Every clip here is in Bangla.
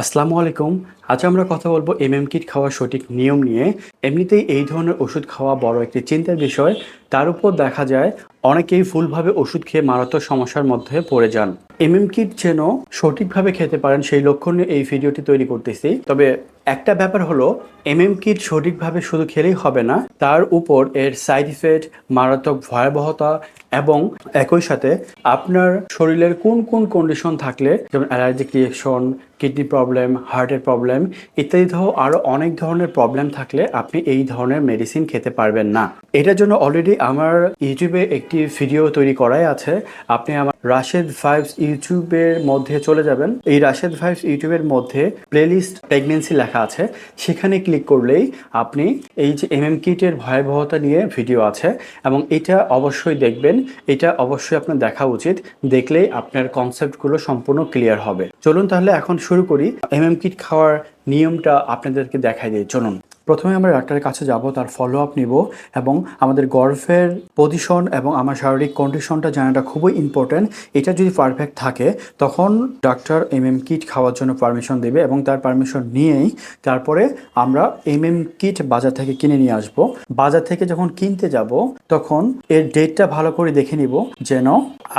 আসসালামু আলাইকুম। আজ আমরা কথা বলব এমএম কিট খাওয়ার সঠিক নিয়ম নিয়ে। এমনিতেই এই ধরনের ওষুধ খাওয়া বড় একটি চিন্তার বিষয়। তার উপর দেখা যায়, অনেকেই ভুলভাবে ওষুধ খেয়ে মারাত্মক সমস্যার মধ্যে পড়ে যান। এমএম কিট যেন সঠিকভাবে খেতে পারেন সেই লক্ষণ নিয়ে এই ভিডিওটি তৈরি করতেছি। তবে একটা ব্যাপার হলো, এমএম কিট সঠিকভাবে শুধু খেলেই হবে না, তার উপর এর সাইড ইফেক্ট মারাত্মক ভয়াবহতা এবং একই সাথে আপনার শরীরের কোন কোন কন্ডিশন থাকলে, যেমন অ্যালার্জিক রিয়েকশন কিডনি প্রবলেম হার্টের প্রবলেম ইত্যাদি সহ আরও অনেক ধরনের প্রবলেম থাকলে আপনি এই ধরনের মেডিসিন খেতে পারবেন না। এটার জন্য অলরেডি আমার ইউটিউবে একটি ভিডিও তৈরি করাই আছে। আপনি আমার রাশেদ ফাইভস ইউটিউবের মধ্যে চলে যাবেন। এই রাশেদ ফাইভস ইউটিউবের মধ্যে প্লেলিস্ট প্রেগনেন্সি লেখা আছে, সেখানে ক্লিক করলেই আপনি এই যে এম এম কিটের ভয়াবহতা নিয়ে ভিডিও আছে এবং এটা অবশ্যই দেখবেন, এটা অবশ্যই আপনার দেখা উচিত, দেখলেই আপনার কনসেপ্টগুলো সম্পূর্ণ ক্লিয়ার হবে। চলুন তাহলে এখন শুরু করি। এম এম কিট খাওয়ার নিয়মটা আপনাদেরকে দেখাই দিই। চলুন। প্রথমে আমরা ডাক্তারের কাছে যাব, তার ফলো আপ নিব এবং আমাদের গর্ভের পজিশন এবং আমার শারীরিক কন্ডিশনটা জানাটা খুবই ইম্পর্ট্যান্ট এটা যদি পারফেক্ট থাকে, তখন ডাক্তার এম এম কিট খাওয়ার জন্য পারমিশন দেবে এবং তার পারমিশন নিয়েই তারপরে আমরা এম এম কিট বাজার থেকে কিনে নিয়ে আসব। বাজার থেকে যখন কিনতে যাব, তখন এর ডেটটা ভালো করে দেখে নিব যেন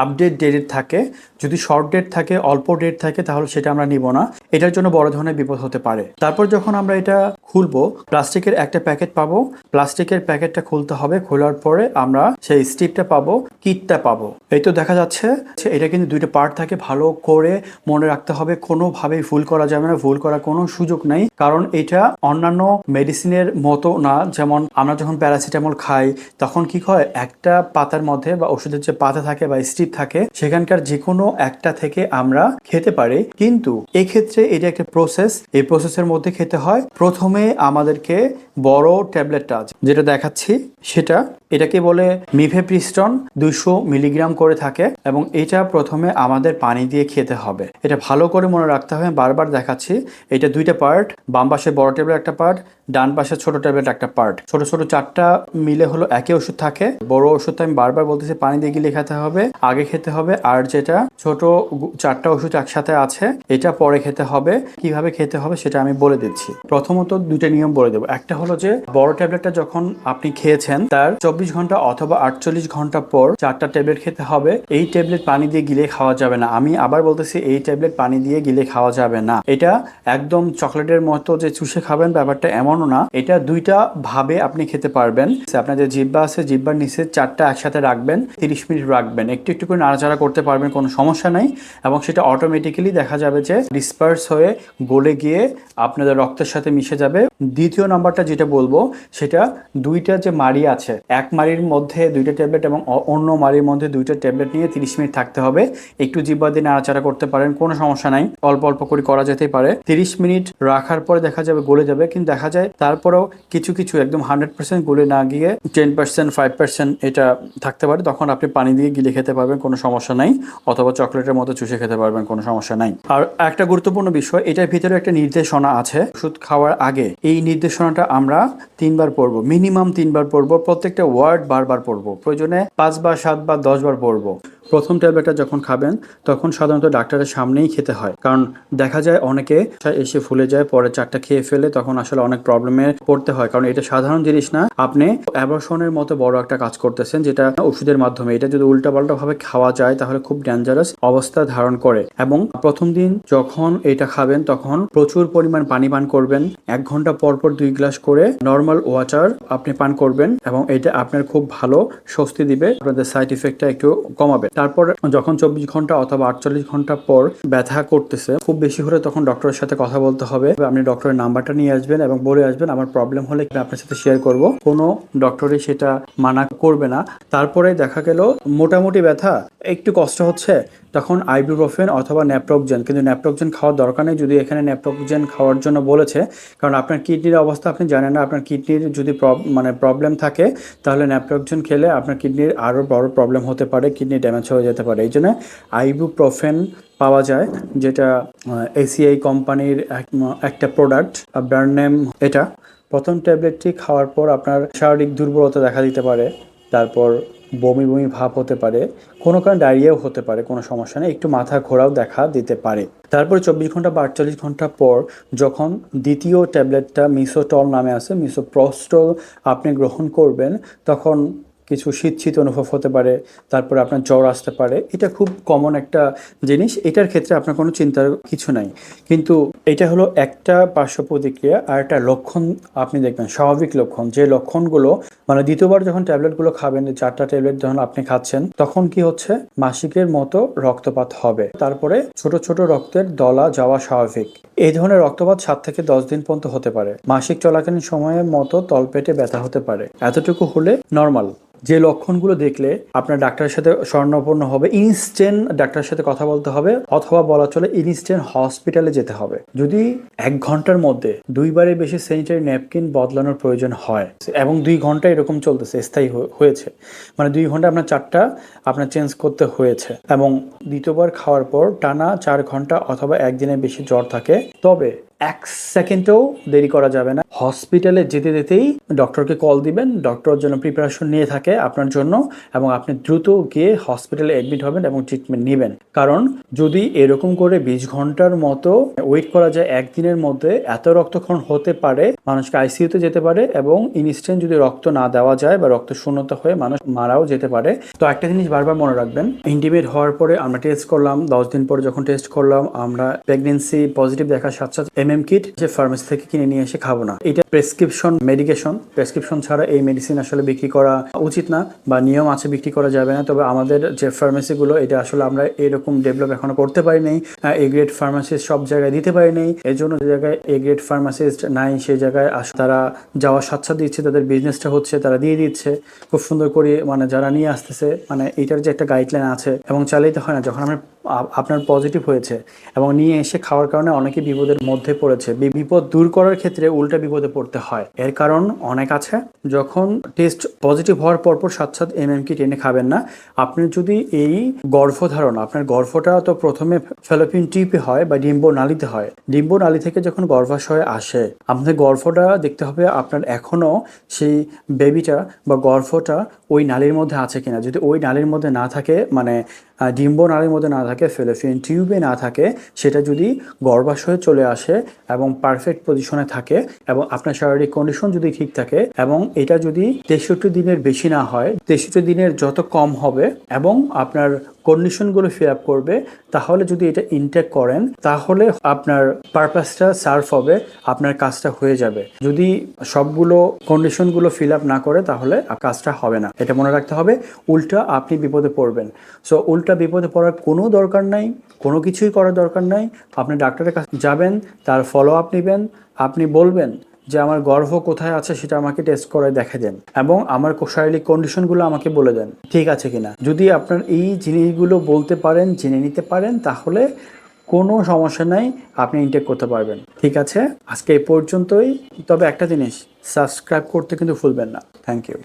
আপডেট ডেট থাকে। যদি শর্ট ডেট থাকে, অল্প ডেট থাকে, তাহলে সেটা আমরা নিব না। এটার জন্য বড় ধরনের বিপদ হতে পারে। তারপর যখন আমরা এটা খুলবো, প্লাস্টিকের একটা প্যাকেট পাবো। প্লাস্টিকের প্যাকেটটা খুলতে হবে, খোলার পরে আমরা সেই স্টিপটা পাবো, কিটটা পাবো। এই তো দেখা যাচ্ছে এটা কিন্তু দুইটা পার্ট থাকে, ভালো করে মনে রাখতে হবে। কোনোভাবেই ভুল করা যাবে না, ভুল করার কোনো সুযোগ নেই। কারণ এটা অন্যান্য মেডিসিনের মতো না। যেমন আমরা যখন প্যারাসিটামল খাই, তখন কি হয়, একটা পাতার মধ্যে বা ওষুধের যে পাতা থাকে বা স্ট্রিপ থাকে, সেখানকার যে কোনো একটা থেকে আমরা খেতে পারি। কিন্তু এক্ষেত্রে এটা একটা প্রসেস এই প্রসেসের মধ্যে খেতে হয়। প্রথমে আমাদেরকে বড় ট্যাবলেটটা যেটা দেখাচ্ছি। সেটা, এটাকে বলে মিফেপ্রিস্টন দুশো মিলিগ্রাম করে থাকে এবং এটা প্রথমে আমাদের পানি দিয়ে খেতে হবে। এটা ভালো করে মনে রাখতে হবে। বারবার দেখাচ্ছি। এটা দুইটা পার্ট বাম পাশে বড় ট্যাবলেট একটা পার্ট ডান পাশে ছোট ট্যাবলেট একটা পার্ট ছোট ছোট চারটা মিলে হলো একই ওষুধ থাকে। বড় ওষুধটা আমি বারবার বলতেছি, পানি দিয়ে গিলে খেতে হবে, আগে খেতে হবে। আর যেটা ছোট চারটা ওষুধ একসাথে আছে, এটা পরে খেতে হবে কীভাবে খেতে হবে সেটা আমি বলে দিচ্ছি। প্রথমত দুইটা নিয়ম বলে দেবো। একটা হলো যে, বড় ট্যাবলেটটা যখন আপনি খেয়েছেন, তার চব্বিশ ঘণ্টা অথবা আটচল্লিশ ঘণ্টা পর চারটা ট্যাবলেট খেতে হবে। এই ট্যাবলেট পানি দিয়ে গিলে খাওয়া যাবে না। আমি আবার বলতেছি, এই ট্যাবলেট পানি দিয়ে গিলে খাওয়া যাবে না। এটা একদম চকলেটের মতো যে চুষে খাবেন ব্যাপারটা এমনও না। এটা দুইটা ভাবে আপনি খেতে পারবেন। আপনার যে জিব্বা আছে, জিব্বার নিচে চারটা একসাথে রাখবেন, তিরিশ মিনিট রাখবেন। একটু একটু করে নাড়াচাড়া করতে পারবেন, কোনো সমস্যা নাই। এবং সেটা অটোমেটিক্যালি দেখা যাবে যে ডিসপার্স হয়ে গলে গিয়ে আপনাদের রক্তের সাথে মিশে যাবে। দ্বিতীয় নাম্বারটা যেটা বলব, সেটা দুইটা যে মাড়ি আছে, এক মাড়ির মধ্যে দুইটা ট্যাবলেট এবং অন্য মাড়ির মধ্যে দুইটা ট্যাবলেট নিয়ে তিরিশ মিনিট থাকতে হবে। একটু জিব্বা দিয়ে নাড়াচাড়া করতে পারেন, কোনো সমস্যা নাই। অল্প অল্প করে করা যেতেই পারে। তিরিশ মিনিট রাখার পরে দেখা যাবে গলে যাবে, কিন্তু দেখা যায় তারপরেও কিছু কিছু একদম হান্ড্রেড পার্সেন্ট গলে না গিয়ে টেন পার্সেন্ট, ফাইভ পার্সেন্ট এটা থাকতে পারে। তখন আপনি পানি দিয়ে গিলে খেতে পারবেন, কোনো সমস্যা নাই। অথবা চকলেটের মতো চুষে খেতে পারবেন, কোনো সমস্যা নাই। আর একটা গুরুত্বপূর্ণ বিষয়, এটার ভিতরে একটা নির্দেশনা আছে। ওষুধ খাওয়ার আগে এই নির্দেশনাটা আমরা তিনবার পড়ব। মিনিমাম তিনবার পড়ব, প্রত্যেকটা ওয়ার্ড বারবার পড়ব। প্রয়োজনে পাঁচবার, সাতবার, দশবার পড়ব। প্রথম ট্যাবলেটটা যখন খাবেন, তখন সাধারণত ডাক্তারের সামনেই খেতে হয়। কারণ দেখা যায় অনেকে এসে ফুলে যায়, পরে চারটা খেয়ে ফেলে, তখন আসলে অনেক প্রবলেমে পড়তে হয়। কারণ এটা সাধারণ জিনিস না। আপনি অ্যাবর্শনের মতো বড় একটা কাজ করতেছেন, যেটা ওষুধের মাধ্যমে। এটা যদি উল্টাপাল্টা ভাবে খাওয়া যায়, তাহলে খুব ডেঞ্জারাস অবস্থা ধারণ করে। এবং প্রথম দিন যখন এটা খাবেন, তখন প্রচুর পরিমাণ পানি পান করবেন। এক ঘণ্টা পর পর দুই গ্লাস করে নর্মাল ওয়াটার আপনি পান করবেন এবং এটা আপনার খুব ভালো স্বস্তি দিবে। আপনাদের সাইড ইফেক্টটা একটু কমাবে। তারপর যখন চব্বিশ ঘণ্টা অথবা আটচল্লিশ ঘণ্টা পর ব্যথা করতেছে, খুব বেশি হলে তখন ডক্টরের সাথে কথা বলতে হবে। আপনি ডক্টরের নাম্বারটা নিয়ে আসবেন এবং বলে আসবেন, আমার প্রবলেম হলে আপনার সাথে শেয়ার করব? কোনো ডক্টরই সেটা মানা করবে না। তারপরে দেখা গেল, মোটামুটি ব্যথা, একটু কষ্ট হচ্ছে, তখন আইবুপ্রোফেন অথবা ন্যাপ্রোকজেন কিন্তু ন্যাপ্রোকজেন খাওয়ার দরকার নেই। যদি এখানে ন্যাপ্রোকজেন খাওয়ার জন্য বলেছে, কারণ আপনার কিডনির অবস্থা আপনি জানেন না, আপনার কিডনির যদি মানে প্রবলেম থাকে, তাহলে ন্যাপ্রোকজেন খেলে আপনার কিডনির আরও বড় প্রবলেম হতে পারে কিডনি ড্যামেজ হয়ে যেতে পারে। এই জন্য আইবুপ্রোফেন পাওয়া যায়, যেটা এসিআই কোম্পানির একটা প্রোডাক্ট ব্র্যান্ড নেম এটা। প্রথম ট্যাবলেটটি খাওয়ার পর আপনার শারীরিক দুর্বলতা দেখা দিতে পারে, তারপর বমি বমি ভাব হতে পারে, কোনো কারণে ডায়রিয়াও হতে পারে, কোনো সমস্যা নেই, একটু মাথা ঘোরাও দেখা দিতে পারে। তারপরে চব্বিশ ঘণ্টা বা আটচল্লিশ ঘণ্টা পর যখন দ্বিতীয় ট্যাবলেটটা মিসোটল নামে আছে, মিসোপ্রস্টল আপনি গ্রহণ করবেন, তখন কিছু শীত শীত অনুভব হতে পারে, তারপরে আপনার জ্বর আসতে পারে। এটা খুব কমন একটা জিনিস। এটার ক্ষেত্রে আপনার কোনো চিন্তার কিছু নাই। কিন্তু এটা হলো একটা পার্শ্ব প্রতিক্রিয়া আর একটা লক্ষণ আপনি দেখবেন, স্বাভাবিক লক্ষণ। যে লক্ষণগুলো মানে দ্বিতীয়বার যখন ট্যাবলেটগুলো খাবেন চারটা ট্যাবলেট যখন আপনি খাচ্ছেন, তখন কি হচ্ছে? মাসিকের মতো রক্তপাত হবে। তারপরে ছোট ছোট রক্তের দলা যাওয়া স্বাভাবিক। এই ধরনের রক্তপাত সাত থেকে দশ দিন পর্যন্ত হতে পারে। মাসিক চলাকালীন সময়ের মতো তলপেটে ব্যথা হতে পারে। এতটুকু হলে নর্মাল। যে লক্ষণগুলো দেখলে আপনার ডাক্তারের সাথে স্বর্ণপন্ন হবে ইনস্ট্যান্ট ডাক্তারের সাথে কথা বলতে হবে, অথবা বলা চলে ইনস্ট্যান্ট হসপিটালে যেতে হবে। যদি এক ঘণ্টার মধ্যে দুইবারের বেশি স্যানিটারি ন্যাপকিন বদলানোর প্রয়োজন হয়, এবং দুই ঘণ্টা এরকম চলতেছে, স্থায়ী হয়ে- হয়েছে। মানে দুই ঘণ্টা আপনার চারটা আপনার চেঞ্জ করতে হয়েছে। এবং দ্বিতীয়বার খাওয়ার পর টানা চার ঘণ্টা অথবা একদিনের বেশি জ্বর থাকে তবে এক সেকেন্ডও দেরি করা যাবে না। হসপিটালে যেতে যেতেই ডক্টরকে কল দিবেন। ডক্টর যেন প্রিপারেশন নিয়ে থাকে আপনার জন্য এবং আপনি দ্রুত গিয়ে হসপিটালে অ্যাডমিট হবেন এবং ট্রিটমেন্ট নেবেন। কারণ যদি এরকম করে বিশ ঘণ্টার মতো ওয়েট করা যায়, একদিনের মধ্যে এত রক্তক্ষরণ হতে পারে, মানুষকে আইসিইউতে যেতে পারে এবং ইনস্ট্যান্ট যদি রক্ত না দেওয়া যায় বা রক্ত শূন্যতা হয়ে মানুষ মারাও যেতে পারে। তো একটা জিনিস বারবার মনে রাখবেন ইন্টিমেট হওয়ার পরে আমরা টেস্ট করলাম, দশ দিন পরে যখন টেস্ট করলাম, আমরা প্রেগনেন্সি পজিটিভ দেখার সাথে সাথে এম এম কিট যে ফার্মেসি থেকে কিনে নিয়ে এসে খাব না। এটা প্রেসক্রিপশন মেডিকেশন প্রেসক্রিপশন ছাড়া এই মেডিসিন আসলে বিক্রি করা উচিত না বা নিয়ম আছে বিক্রি করা যাবে না। তবে আমাদের যে ফার্মেসিগুলো এটা আসলে আমরা এরকম ডেভেলপ এখনও করতে পারি নাই। এ গ্রেড ফার্মাসিস্ট সব জায়গায় দিতে পারি নাই। এর জন্য যে জায়গায় এ গ্রেড ফার্মাসিস্ট নাই, সেই জায়গায় আস- তারা যাওয়ার স্বাচ্ছা দিচ্ছে, তাদের বিজনেসটা হচ্ছে, তারা দিয়ে দিচ্ছে। খুব সুন্দর করে মানে যারা নিয়ে আসতেছে মানে এটার যে একটা গাইডলাইন আছে এবং চালাইতে হয় না। যখন আমরা আপনার পজিটিভ হয়েছে এবং নিয়ে এসে খাওয়ার কারণে অনেকে বিপদের মধ্যে পড়েছে। বিপদ দূর করার ক্ষেত্রে উল্টা বিপদে পড়তে হয়। এর কারণ অনেক আছে। যখন টেস্ট পজিটিভ হওয়ার পরপর সাত সাত এম এম কি টেনে খাবেন না, আপনি যদি এই গর্ভধারণ আপনার গর্ভটা তো প্রথমে ফেলোপিন টিপে হয় বা ডিম্ব নালিতে হয়। ডিম্ব নালী থেকে যখন গর্ভাশয় আসে আপনার গর্ভটা দেখতে হবে আপনার এখনও সেই বেবিটা বা গর্ভটা ওই নালির মধ্যে আছে কিনা। যদি ওই নালির মধ্যে না থাকে মানে ডিম্ব নালীর মধ্যে না থাকে ফেলোফিয়ান টিউবে না থাকে, সেটা যদি গর্ভাশয়ে চলে আসে এবং পারফেক্ট পজিশনে থাকে এবং আপনার শারীরিক কন্ডিশন যদি ঠিক থাকে এবং এটা যদি তেষট্টি দিনের বেশি না হয়, তেষট্টি দিনের যত কম হবে এবং আপনার কন্ডিশনগুলো ফিল আপ করবে, তাহলে যদি এটা ইনটেক করেন, তাহলে আপনার পারপাসটা সার্ভ হবে, আপনার কাজটা হয়ে যাবে। যদি সবগুলো কন্ডিশনগুলো ফিল আপ না করে, তাহলে কাজটা হবে না। এটা মনে রাখতে হবে, উল্টা আপনি বিপদে পড়বেন। সো উল্টা বিপদে পড়ার কোনো দরকার নাই, কোনো কিছুই করার দরকার নাই। আপনি ডাক্তারের কাছে যাবেন, তার ফলো আপ নেবেন, আপনি বলবেন যে আমার গর্ভ কোথায় আছে সেটা আমাকে টেস্ট করে দেখে দেন এবং আমার শারীরিক কন্ডিশনগুলো আমাকে বলে দেন, ঠিক আছে কিনা। যদি আপনার এই জিনিসগুলো বলতে পারেন, জেনে নিতে পারেন, তাহলে কোনো সমস্যা নাই, আপনি ইনটেক করতে পারবেন, ঠিক আছে? আজকে এই পর্যন্তই। তবে একটা জিনিস সাবস্ক্রাইব করতে কিন্তু ভুলবেন না। Thank you